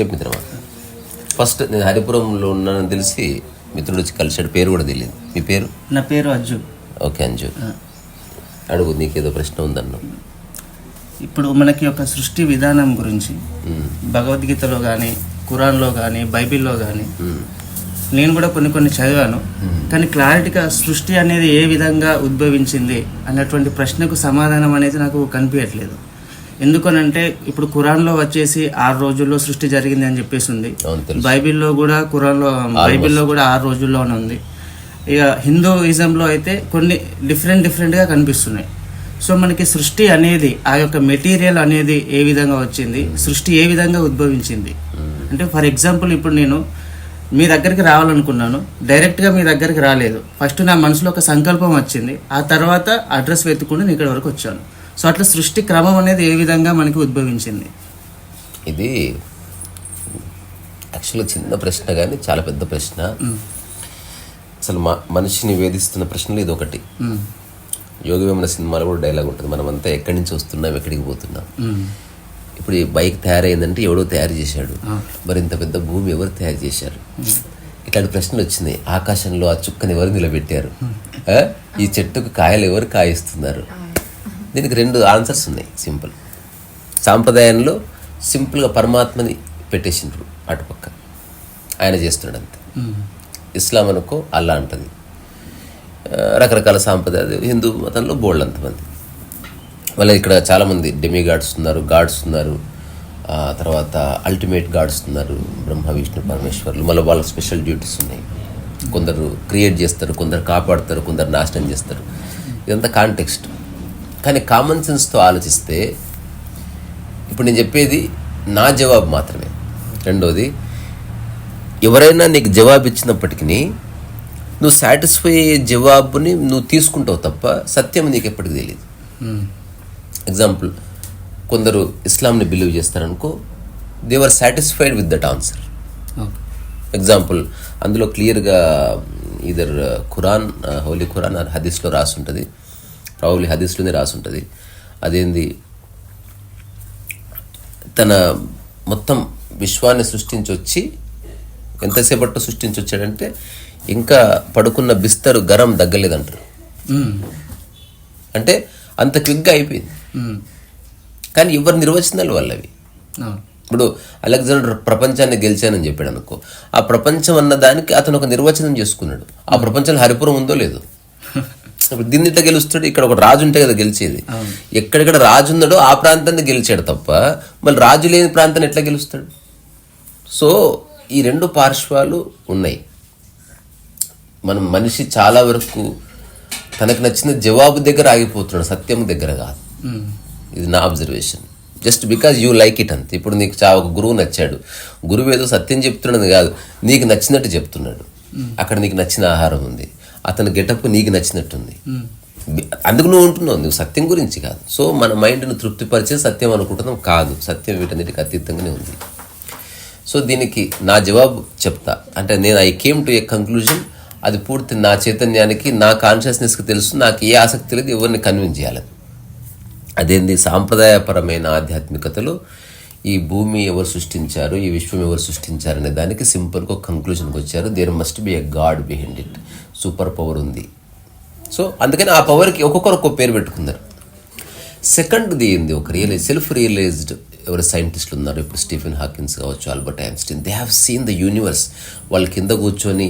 చెప్పు మిత్రమా. ఫస్ట్ నేను హరిపురంలో ఉన్నానని తెలిసి మిత్రుడు వచ్చి కలిసాడు పేరు కూడా తెలియదు. మీ పేరు? నా పేరు అజ్జు ఓకే అంజు. అడుగు నీకేదో ప్రశ్న ఉందన్ను. ఇప్పుడు మనకి ఒక సృష్టి విధానం గురించి భగవద్గీతలో కానీ ఖురాన్లో కానీ బైబిల్లో కానీ నేను కూడా కొన్ని కొన్ని చదివాను. కానీ క్లారిటీగా సృష్టి అనేది ఏ విధంగా ఉద్భవించింది అన్నటువంటి ప్రశ్నకు సమాధానం అనేది నాకు కనిపించట్లేదు. ఎందుకనంటే ఇప్పుడు ఖురాన్లో వచ్చేసి ఆరు రోజుల్లో సృష్టి జరిగింది అని చెప్పేసి ఉంది. బైబిల్లో కూడా ఖురాన్లో బైబిల్లో కూడా ఆరు రోజుల్లోనే ఉంది. ఇక హిందూయిజంలో అయితే కొన్ని డిఫరెంట్ డిఫరెంట్గా కనిపిస్తున్నాయి. సో మనకి సృష్టి అనేది ఆ యొక్క మెటీరియల్ అనేది ఏ విధంగా వచ్చింది సృష్టి ఏ విధంగా ఉద్భవించింది? అంటే ఫర్ ఎగ్జాంపుల్ ఇప్పుడు నేను మీ దగ్గరికి రావాలనుకున్నాను. డైరెక్ట్గా మీ దగ్గరికి రాలేదు. ఫస్ట్ నా మనసులో ఒక సంకల్పం వచ్చింది. ఆ తర్వాత అడ్రస్ వెతుకుని నేను ఇక్కడ వరకు వచ్చాను. సో అట్లా సృష్టి క్రమం అనేది ఏ విధంగా మనకి ఉద్భవించింది? ఇది యాక్చువల్గా చిన్న ప్రశ్న కానీ చాలా పెద్ద ప్రశ్న. అసలు మా మనిషిని వేధిస్తున్న ప్రశ్నలు ఇది ఒకటి. యోగి వేమన సినిమాలో కూడా డైలాగ్ ఉంటుంది. మనమంతా ఎక్కడి నుంచి వస్తున్నాం ఎక్కడికి పోతున్నాం. ఇప్పుడు ఈ బైక్ తయారైందంటే ఎవడో తయారు చేశాడు. మరి ఇంత పెద్ద భూమి ఎవరు తయారు చేశారు? ఇట్లాంటి ప్రశ్నలు వచ్చినాయి. ఆకాశంలో ఆ చుక్కని ఎవరు నిలబెట్టారు? ఆ? ఈ చెట్టుకు కాయలు ఎవరు కాయిస్తున్నారు? దీనికి రెండు ఆన్సర్స్ ఉన్నాయి సింపుల్. సాంప్రదాయంలో సింపుల్గా పరమాత్మని పెట్టేసిండ్రు అటుపక్క. ఆయన చేస్తున్నాడు అంతే. ఇస్లాం అనుకో అల్లా అంటది. రకరకాల సాంప్రదాయాలు హిందూ మతంలో బోల్డ్ అంతమంది. మళ్ళీ ఇక్కడ చాలామంది డెమి గాడ్స్ ఉన్నారు గాడ్స్ ఉన్నారు. తర్వాత అల్టిమేట్ గాడ్స్ ఉన్నారు బ్రహ్మ విష్ణు పరమేశ్వర్లు. మళ్ళీ వాళ్ళ స్పెషల్ డ్యూటీస్ ఉన్నాయి. కొందరు క్రియేట్ చేస్తారు కొందరు కాపాడుతారు కొందరు నాశనం చేస్తారు. ఇదంతా కాంటెక్స్ట్ కానీ కామన్ సెన్స్తో ఆలోచిస్తే ఇప్పుడు నేను చెప్పేది నా జవాబు మాత్రమే. రెండోది ఎవరైనా నీకు జవాబు ఇచ్చినప్పటికీ నువ్వు సాటిస్ఫై అయ్యే జవాబుని నువ్వు తీసుకుంటావు తప్ప సత్యం నీకు ఎప్పటికీ తెలియదు. ఎగ్జాంపుల్ కొందరు ఇస్లాంని believe చేస్తారనుకో they were satisfied with that answer example అందులో క్లియర్గా either Quran holy Quran or హదీస్లో రాసి ఉంటుంది ప్రాబ్లీ హదీస్లోనే రాసి ఉంటుంది అదేంది? తన మొత్తం విశ్వాన్ని సృష్టించి వచ్చి ఎంతసేపట్లో సృష్టించి వచ్చాడంటే ఇంకా పడుకున్న బిస్తరు గరం దగ్గలేదంటారు. అంటే అంత క్విక్గా అయిపోయింది. కానీ ఎవరి నిర్వచనాలు వాళ్ళవి? ఇప్పుడు అలెగ్జాండర్ ప్రపంచాన్ని గెలిచానని చెప్పాడు అనుకో ఆ ప్రపంచం అన్న దానికి అతను ఒక నిర్వచనం చేసుకున్నాడు. ఆ ప్రపంచంలో హరిపురం ఉందో లేదు? ఇప్పుడు దీన్ని ఇట్లా గెలుస్తాడు ఇక్కడ ఒక రాజు ఉంటే కదా గెలిచేది. ఎక్కడెక్కడ రాజు ఉన్నాడో ఆ ప్రాంతాన్ని గెలిచాడు తప్ప మళ్ళీ రాజు లేని ప్రాంతాన్ని ఎట్లా గెలుస్తాడు? సో ఈ రెండు పార్శ్వాలు ఉన్నాయి. మనం మనిషి చాలా వరకు తనకు నచ్చిన జవాబు దగ్గర ఆగిపోతున్నాడు సత్యం దగ్గర కాదు. ఇది నా observation just because you like it అంతే. ఇప్పుడు నీకు చా ఒక గురువు నచ్చాడు. గురువు ఏదో సత్యం చెప్తున్నాడు కాదు నీకు నచ్చినట్టు చెప్తున్నాడు. అక్కడ నీకు నచ్చిన ఆహారం ఉంది. అతని గెటప్ నీకు నచ్చినట్టుంది. అందుకు నువ్వు ఉంటున్నావు. నువ్వు సత్యం గురించి కాదు. సో మన మైండ్ను తృప్తిపరిచే సత్యం అనుకుంటున్నాం కాదు. సత్యం వీటన్నిటికి అతీతంగానే ఉంది. సో దీనికి నా జవాబు చెప్తా. అంటే నేను I came to a conclusion అది పూర్తి నా చైతన్యానికి నా కాన్షియస్నెస్కి తెలుసు. నాకు ఏ ఆసక్తి లేదు ఎవరిని కన్విన్స్ చేయాలి అదేంది? సాంప్రదాయపరమైన ఆధ్యాత్మికతలో ఈ భూమి ఎవరు సృష్టించారు ఈ విశ్వం ఎవరు సృష్టించారు అనే దానికి సింపుల్గా ఒక కంక్లూజన్కి వచ్చారు there must be a god behind it super power ఉంది. సో అందుకని ఆ పవర్కి ఒక్కొక్కరు ఒక్కొక్క పేరు పెట్టుకున్నారు సెకండ్ది ఏంది? ఒక రియలైజ్ సెల్ఫ్ రియలైజ్డ్ ఎవరు సైంటిస్టులు ఉన్నారు. ఇప్పుడు స్టీఫెన్ హాకిన్స్ కావచ్చు Albert Einstein. They have seen the universe వాళ్ళ కింద కూర్చొని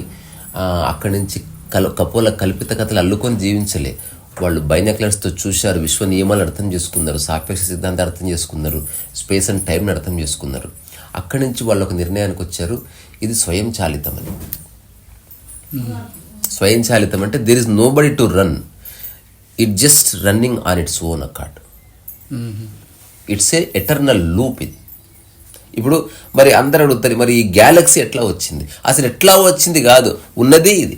అక్కడి నుంచి కల కపోల కల్పిత కథలు అల్లుకొని జీవించలే. వాళ్ళు బైనాక్లర్స్తో చూశారు. విశ్వ నియమాలు అర్థం చేసుకున్నారు. సాపేక్ష సిద్ధాంతం అర్థం చేసుకున్నారు. స్పేస్ అండ్ టైంని అర్థం చేసుకున్నారు. అక్కడి నుంచి వాళ్ళు ఒక నిర్ణయానికి వచ్చారు. ఇది స్వయం చాలితమని hmm. స్వయం చాలితం అంటే there is nobody to run it just running on its own accord hmm. It's a eternal loop ఇది. ఇప్పుడు మరి అందరు అడుగుతారు మరి ఈ గ్యాలక్సీ ఎట్లా వచ్చింది? అసలు ఎట్లా వచ్చింది కాదు ఉన్నదే ఇది.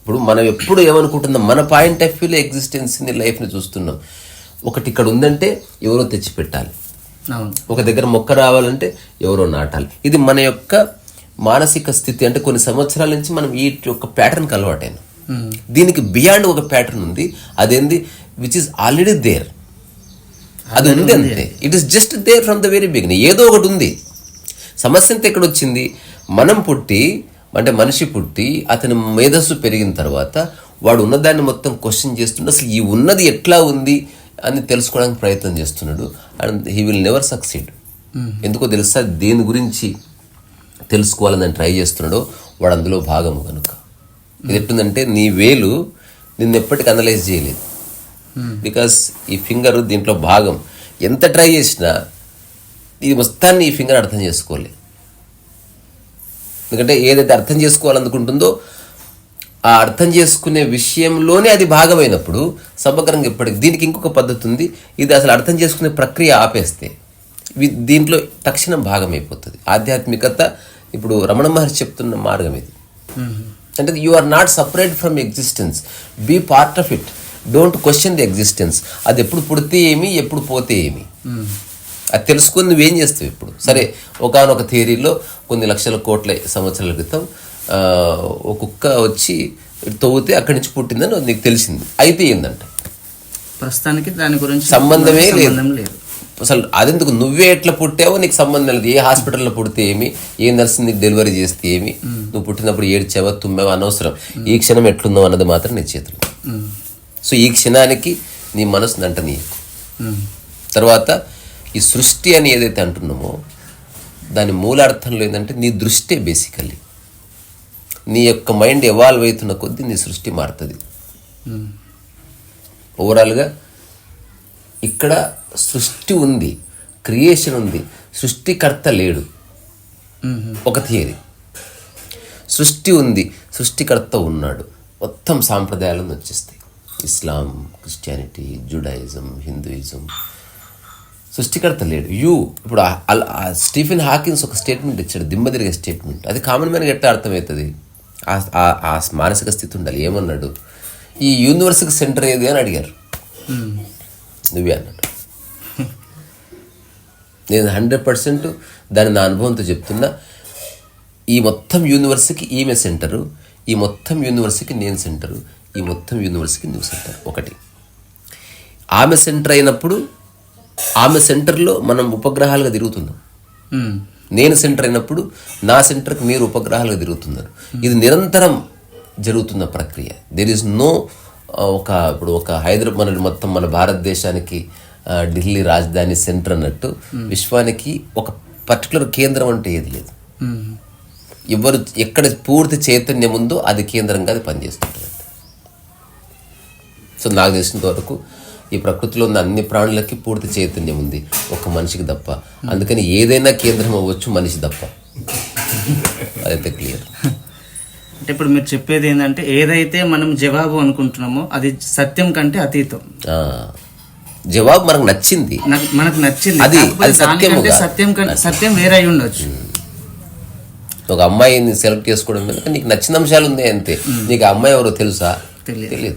ఇప్పుడు మనం ఎప్పుడు ఏమనుకుంటున్నాం? మన పాయింట్ ఆఫ్ వ్యూలో ఎగ్జిస్టెన్స్ని లైఫ్ని చూస్తున్నాం. ఒకటి ఇక్కడ ఉందంటే ఎవరో తెచ్చి పెట్టాలి అవును. ఒక దగ్గర మొక్క రావాలంటే ఎవరో నాటాలి. ఇది మన యొక్క మానసిక స్థితి అంటే కొన్ని సంవత్సరాల నుంచి మనం ఈ యొక్క ప్యాటర్న్కి అలవాటైన. మ్మ్. దీనికి బియాండ్ ఒక ప్యాటర్న్ ఉంది. అదేంది? విచ్ ఇస్ ఆల్రెడీ దేర్ అది ఉంది అంతే. It is just there from the very beginning ఏదో ఒకటి ఉంది. సమస్య అంతా ఎక్కడ వచ్చింది మనం పుట్టి అంటే మనిషి పుట్టి అతని మేధస్సు పెరిగిన తర్వాత వాడు ఉన్నదాన్ని మొత్తం క్వశ్చన్ చేస్తుండే. అసలు ఈ ఉన్నది ఎట్లా ఉంది అని తెలుసుకోవడానికి ప్రయత్నం చేస్తున్నాడు. And he will never succeed ఎందుకో తెలుసా? దేని గురించి? తెలుసుకోవాలని ట్రై చేస్తున్నాడో వాడు అందులో భాగము కనుక. ఇది ఎట్టుందంటే నీ వేలు నిన్ను ఎప్పటికీ అనలైజ్ చేయలేదు. బికాస్ ఈ ఫింగర్ దీంట్లో భాగం ఎంత ట్రై చేసినా ఈ మొత్తాన్ని ఈ ఫింగర్ అర్థం చేసుకోలేదు ఎందుకంటే ఏదైతే అర్థం చేసుకోవాలనుకుంటుందో ఆ అర్థం చేసుకునే విషయంలోనే అది భాగమైనప్పుడు సమగ్రంగా ఎప్పటికి దీనికి ఇంకొక పద్ధతి ఉంది. ఇది అసలు అర్థం చేసుకునే ప్రక్రియ ఆపేస్తే. దీంట్లో తక్షణం భాగమైపోతుంది. ఆధ్యాత్మికత ఇప్పుడు రమణ మహర్షి చెప్తున్న మార్గం ఇది. అంటే you are not separate from existence be part of it don't question the existence అది ఎప్పుడు పుడితే ఏమి ఎప్పుడు పోతే ఏమి. అది తెలుసుకొని నువ్వేం చేస్తావు ఇప్పుడు? సరే ఒకనొక థియరీలో కొన్ని లక్షల కోట్ల సంవత్సరాల క్రితం ఒక కుక్క వచ్చి తవ్వితే అక్కడి నుంచి పుట్టిందని నీకు తెలిసింది. అయితే ఏందంట? ప్రస్తుతానికి దాని గురించి సంబంధమే లేదు. అసలు అదెందుకు నువ్వే ఎట్లా పుట్టావో నీకు సంబంధం లేదు. ఏ హాస్పిటల్లో పుడితే ఏమి? ఏ నర్సు నీకు డెలివరీ చేస్తే ఏమి? నువ్వు పుట్టినప్పుడు ఏడ్చావా తుమ్మావా? అనవసరం. ఈ క్షణం ఎట్లుందో అన్నది మాత్రం నీ చేతులు. సో ఈ క్షణానికి నీ మనసు నంట ఉమ్, తర్వాత ఈ సృష్టి అని ఏదైతే అంటున్నామో దాని మూలార్థంలో ఏంటంటే నీ దృష్టే బేసికల్లీ. నీ యొక్క మైండ్ ఎవాల్వ్ అవుతున్న కొద్దీ నీ సృష్టి మారుతుంది. ఓవరాల్గా ఇక్కడ సృష్టి ఉంది క్రియేషన్ ఉంది సృష్టికర్త లేడు. ఒక థియరీ. సృష్టి ఉంది సృష్టికర్త ఉన్నాడు. మొత్తం సాంప్రదాయాలను వచ్చేస్తాయి. Islam Christianity Judaism Hinduism. సృష్టికర్త లేడు. యూ ఇప్పుడు ఆ స్టీఫెన్ హాకిన్స్ ఒక స్టేట్మెంట్ ఇచ్చాడు దిమ్మ తిరిగే స్టేట్మెంట్. అది కామన్ మ్యాన్కి ఎట్లా అర్థమవుతుంది. ఆ- ఆ మానసిక స్థితి ఉండాలి. ఏమన్నాడు? ఈ యూనివర్స్కి సెంటర్ ఏది అని అడిగారు. నువ్వే అన్నాడు నేను హండ్రెడ్ పర్సెంట్ దాని నా అనుభవంతో చెప్తున్నా. ఈ మొత్తం యూనివర్స్కి ఈమె సెంటరు ఈ మొత్తం యూనివర్స్కి నేను సెంటరు ఈ మొత్తం యూనివర్స్కి నువ్వు సెంటర్ ఒకటి. ఆమె సెంటర్ అయినప్పుడు ఆమె సెంటర్లో మనం ఉపగ్రహాలుగా తిరుగుతున్నాం. నేను సెంటర్ అయినప్పుడు నా సెంటర్కి మీరు ఉపగ్రహాలుగా తిరుగుతున్నారు. ఇది నిరంతరం జరుగుతున్న ప్రక్రియ. దెర్ ఈస్ నో ఒక ఇప్పుడు ఒక హైదరాబాద్ మన మొత్తం మన భారతదేశానికి ఢిల్లీ రాజధాని సెంటర్ అన్నట్టు విశ్వానికి ఒక పర్టికులర్ కేంద్రం అంటే ఏది లేదు. ఎవరు ఎక్కడ పూర్తి చైతన్యం ఉందో అది కేంద్రంగా అది పనిచేస్తుంటుంది. సో నాకు తెలిసినంత వరకు ఈ ప్రకృతిలో ఉన్న అన్ని ప్రాణులకి పూర్తి చైతన్యం ఉంది. ఒక మనిషికి తప్ప. అందుకని ఏదైనా కేంద్రం అవ్వచ్చు మనిషి తప్ప. అదైతే క్లియర్ అంటే ఇప్పుడు మీరు చెప్పేది ఏంటంటే ఏదైతే మనం జవాబు అనుకుంటున్నామో అది సత్యం కంటే అతీతం. జవాబు మనకు నచ్చింది. నాకు- మనకు నచ్చింది. అది-. సత్యం కంటే సత్యం వేరే ఉండొచ్చు. ఒక అమ్మాయిని సెలెక్ట్ చేసుకోవడం నీకు నచ్చిన అంశాలు ఉన్నాయి అంతే. నీకు ఆ అమ్మాయి ఎవరో తెలుసా. తెలియదు.